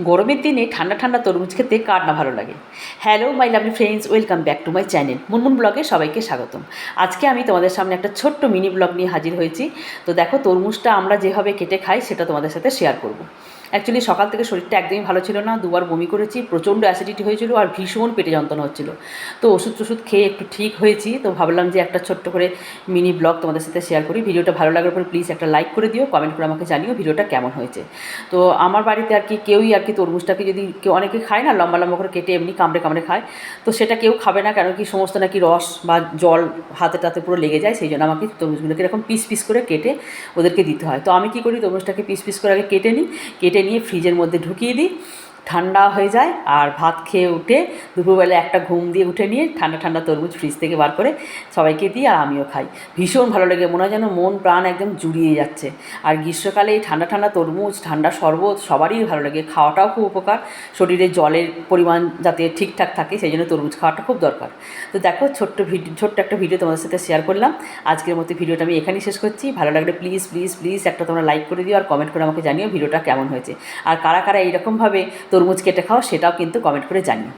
গরমের দিনে ঠান্ডা ঠান্ডা তরমুজ খেতে কার না ভালো লাগে? Hello my lovely friends welcome back to my channel Munmun ব্লগে সবাইকে স্বাগতম। আজকে আমি তোমাদের সামনে একটা ছোট্ট মিনি ব্লগ নিয়ে হাজির হয়েছি। তো দেখো, তরমুজটা আমরা যেভাবে কেটে খাই, সেটা তোমাদের সাথে শেয়ার করব। অ্যাকচুয়ালি সকাল থেকে শরীরটা একদমই ভালো ছিল না, দুবার বমি করেছি, প্রচণ্ড অ্যাসিডিটি হয়েছিল আর ভীষণ পেটে যন্ত্রণা হচ্ছিল। তো ওষুধ টষুধ খেয়ে একটু ঠিক হয়েছি, তো ভাবলাম যে একটা ছোট্ট করে মিনি ব্লগ তোমাদের সাথে শেয়ার করি। ভিডিওটা ভালো লাগার পরে প্লিজ একটা লাইক করে দিও কমেন্ট করে আমাকে জানিও ভিডিওটা কেমন হয়েছে। তো আমার বাড়িতে আর কি কেউই আর কি তরমুজটাকে যদি কেউ অনেকে খায় না, লম্বা লম্বা করে কেটে এমনি কামড়ে কামড়ে খায়, তো সেটা কেউ খাবে না কেন কি সমস্ত নাকি রস বা জল হাতে টাতে পুরো লেগে যায়, সেই জন্য আমাকে তরমুজগুলোকে এরকম পিস পিস করে কেটে ওদেরকে দিতে হয়। তো আমি কী করি, তরমুজটাকে পিস পিস করে আগে কেটে নিই, কেটে নিয়ে ফ্রিজের মধ্যে ঢুকিয়ে দিই। ঠান্ডা হয়ে যায় আর ভাত খেয়ে উঠে দুপুরবেলা একটা ঘুম দিয়ে উঠে নিয়ে ঠান্ডা ঠান্ডা তরমুজ ফ্রিজ থেকে বার করে সবাইকে দিই আর আমিও খাই। ভীষণ ভালো লাগে, মনে হয় যেন মন প্রাণ একদম জুড়িয়ে যাচ্ছে। আর গ্রীষ্মকালে এই ঠান্ডা ঠান্ডা তরমুজ, ঠান্ডা শরবত সবারই ভালো লাগে, খাওয়াটাও খুব উপকার। শরীরে জলের পরিমাণ যাতে ঠিকঠাক থাকে সেই জন্য তরমুজ খাওয়াটা খুব দরকার। তো দেখো ছোট্ট ভিডিও ছোট্ট একটা ভিডিও তোমাদের সাথে শেয়ার করলাম। আজকের মতো ভিডিওটা আমি এখানেই শেষ করছি। ভালো লাগলে প্লিজ প্লিজ প্লিজ একটা তোমরা লাইক করে দিও আর কমেন্ট করে আমাকে জানিও ভিডিওটা কেমন হয়েছে। আর কারা কারা এইরকমভাবে তরমুজ কেটে খাও সেটাও কিন্তু কমেন্ট করে জানিও।